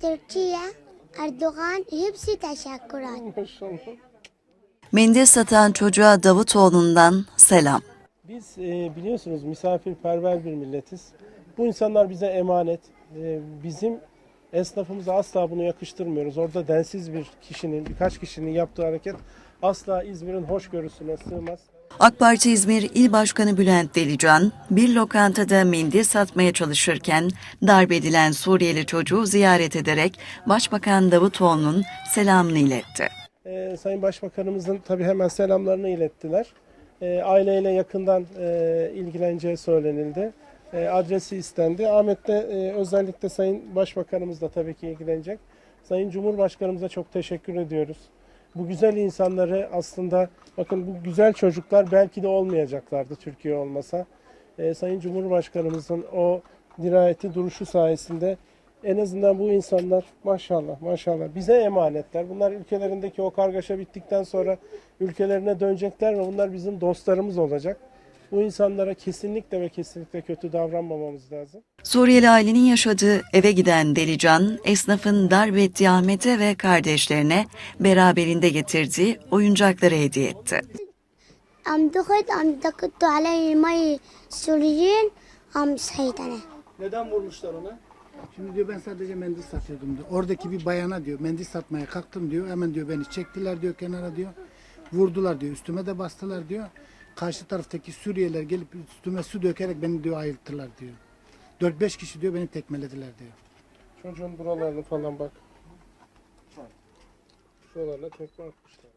Türkiye, Erdoğan hepsi teşekkürler. Maşallah. Mendil satan çocuğa Davutoğlu'ndan selam. Biz e, biliyorsunuz misafirperver bir milletiz. Bu insanlar bize emanet. E, bizim esnafımıza asla bunu yakıştırmıyoruz. Orada densiz bir kişinin, birkaç kişinin yaptığı hareket asla İzmir'in hoşgörüsüne sığmaz. AK Parti İzmir İl Başkanı Bülent Delican, bir lokantada mendil satmaya çalışırken darp edilen Suriyeli çocuğu ziyaret ederek Başbakan Davutoğlu'nun selamını iletti. E, Sayın Başbakanımızın tabii hemen selamlarını ilettiler. E, aileyle yakından e, ilgileneceği söylenildi. E, adresi istendi. Ahmet de e, özellikle Sayın Başbakanımız da tabii ki ilgilenecek. Sayın Cumhurbaşkanımıza çok teşekkür ediyoruz. Bu güzel insanları aslında bakın bu güzel çocuklar belki de olmayacaklardı Türkiye olmasa. E, Sayın Cumhurbaşkanımızın o dirayeti duruşu sayesinde en azından bu insanlar maşallah maşallah bize emanetler. Bunlar ülkelerindeki o kargaşa bittikten sonra ülkelerine dönecekler ve bunlar bizim dostlarımız olacak. Bu insanlara kesinlikle ve kesinlikle kötü davranmamamız lazım. Suriyeli ailenin yaşadığı eve giden Delican, esnafın darp Ahmet'e ve kardeşlerine beraberinde getirdiği oyuncakları hediye etti. Neden vurmuşlar ona? Şimdi diyor ben sadece mendil satıyordum diyor. Oradaki bir bayana diyor mendil satmaya kalktım diyor. Hemen diyor beni çektiler diyor kenara diyor. Vurdular diyor. Üstüme de bastılar diyor. Karşı taraftaki Suriyeliler gelip üstüme su dökerek beni diyor ayılttılar diyor. 4-5 kişi diyor beni tekmelediler diyor. Çocuğun buralarını falan bak. Şuralarına tekme atmışlar.